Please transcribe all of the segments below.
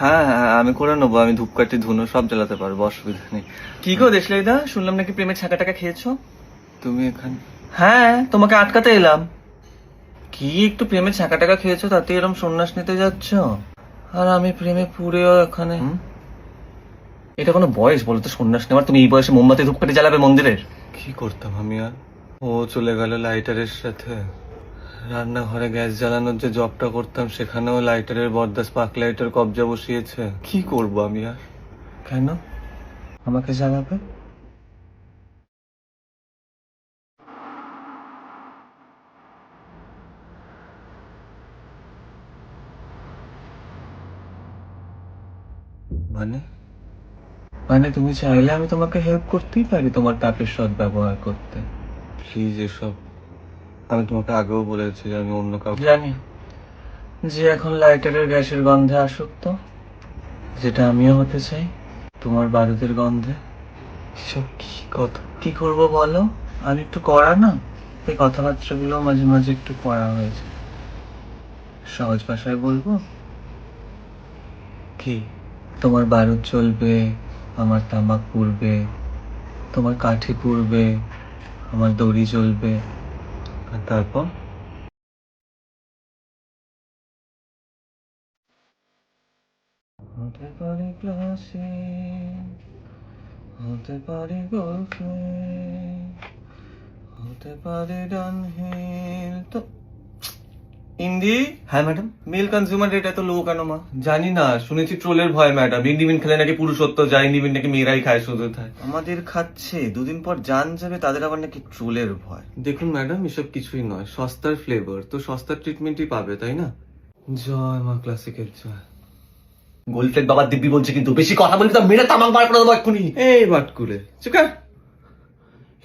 হ্যাঁ হ্যাঁ আমি করে নেব আমি ধূপকাঠি ধুনো সব জ্বালাতে পারব অসুবিধা নেই। কি গো দেশলাইদা? শুনলাম নাকি প্রেমের ছাকা টাকা খেয়েছো? তুমি এখানে হ্যাঁ তোমাকে আটকাতে এলাম। কি একটু প্রেমের ছাকা টাকা খেয়েছো তাতে এরম সন্ন্যাস নিতে যাচ্ছ? আর আমি প্রেমে পুরেও এখানে এটা কোনো বয়স বলো তো সন্ন্যাস নেওয়ার। তুমি এই বয়সে মোমবাতি ধূপকাঠি জ্বালাবে মন্দিরের? কি করতাম আমি আর? ও চলে গেল লাইটারের সাথে। রান্নাঘরে গ্যাস জ্বালানোর যে জবটা করতাম সেখানেও লাইটারের বরদাস স্পার্ক লাইটার কবজা বসিয়েছে। কি করব আমি আর? কেন? আমাকে জ্বালাবে মানে? মানে তুমি চাইলে আমি তোমাকে হেল্প করতেই পারি তোমার তাপের সৎ ব্যবহার করতে। প্লিজ এসব আমি তোমাকে আগেও বলেছি আমি অন্য কাউকে জানি। যে এখন লাইটারের গ্যাসের গন্ধে আসক্ত, যেটা আমিও হতে চাই, তোমার বারুদের গন্ধে। সব কি কি করব বলো? আমি একটু করা না? এই কথাবার্তাগুলো মাঝে মাঝে একটু করা হয়েছে সহজ ভাষায় বলব? কি? তোমার বারুদ চলবে আমার তামাক পুড়বে, তোমার কাঠি পুড়বে, আমার দড়ি চলবে তারপর? হতে পারে ক্লাসে হতে পারে গার্লফ্রেন্ড হতে পারে ডানহিল তো ইন্দি হ্যাঁ ম্যাডাম মেল কনজিউমার রেট এত লো কেন মা জানি না শুনেছি ট্রোলের ভয় ম্যাডাম ইন্ডিমিন খেলে নাকি পুরুষত্ব যায় ইন্ডিমিন নাকি মেয়েরাই খায় শুধু তাই। আমাদের খাচ্ছে। দুদিন পর জান যাবে তাদের আবার নাকি ট্রোলের ভয়। দেখুন ম্যাডাম এসব কিছুই নয়। সস্তার ফ্লেভার তো সস্তার ট্রিটমেন্টই পাবে তাই না? জয় মা ক্লাসিকের জয়। গোলফেক বাবা দিব্যি বলছে কিন্তু বেশি কথা বলবি তো মেরে তামাক বার করে দেবো এক্ষুনি। এই বাটকুলে। চুকা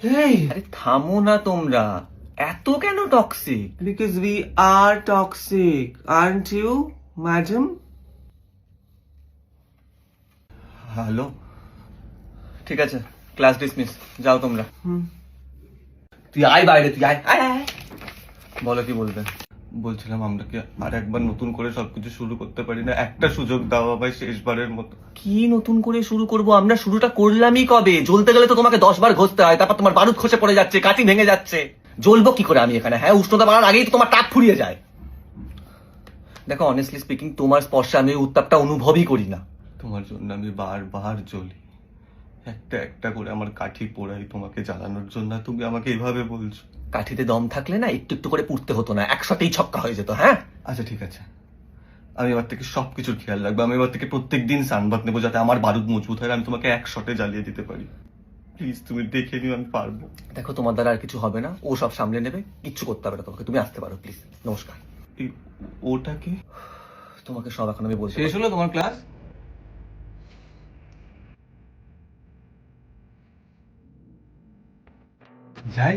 এই। আরে থামো না তোমরা। এত কেন toxic because we are toxic art you madam hello ঠিক আছে ক্লাস ডিসমিস যাও তোমরা। তুই আয় বাইরে তুই আয়। বলো কি বলবে? বলছিলাম আমরা কি আর একবার নতুন করে সবকিছু শুরু করতে পারি না? একটা সুযোগ দাও ভাই শেষবারের মতো। কি নতুন করে শুরু করব? আমরা শুরুটা করলামই কবে? জ্বলতে গেলে তো তোমাকে দশ বার ঘষতে হয় তারপর তোমার বারুদ খসে পড়ে যাচ্ছে কাঠি ভেঙে যাচ্ছে। জ্বলবো কি করে আমি এখানে? হ্যাঁ উষ্ণতা বাড়ার আগেই তো তোমার তাপ ফুরিয়ে যায়। দেখো অনেস্টলি স্পিকিং তোমার স্পর্শে আমি উত্তাপটা অনুভবই করি না। তোমার জন্য আমি বারবার জ্বলি। একটা একটা করে আমার কাঠি পোড়াই তোমাকে জ্বালানোর জন্য তুমি আমাকে এভাবে বলছো। কাঠিতে দম থাকলে না একটু একটু করে পুড়তে হতো না একসাথেই ছক্কা হয়ে যেত হ্যাঁ? আচ্ছা ঠিক আছে। আমি এবার থেকে সবকিছুর খেয়াল রাখব আমি এবার থেকে প্রত্যেক দিন সানবাদ নেব যাতে আমার বারুদ মজবুত হয় আমি তোমাকে এক শটে জ্বালিয়ে দিতে পারি। প্লিজ তুমি দেখে নিও আমি পারব। দেখো তোমার দ্বারা আর কিছু হবে না। ও সব সামলে নেবে কিচ্ছু করতে হবে না তোমাকে। তুমি আসতে পারো প্লিজ। নমস্কার। এই ওটা কি? তোমাকে সব এখন আমি বলছি শেষ হলো তোমার ক্লাস? যাই।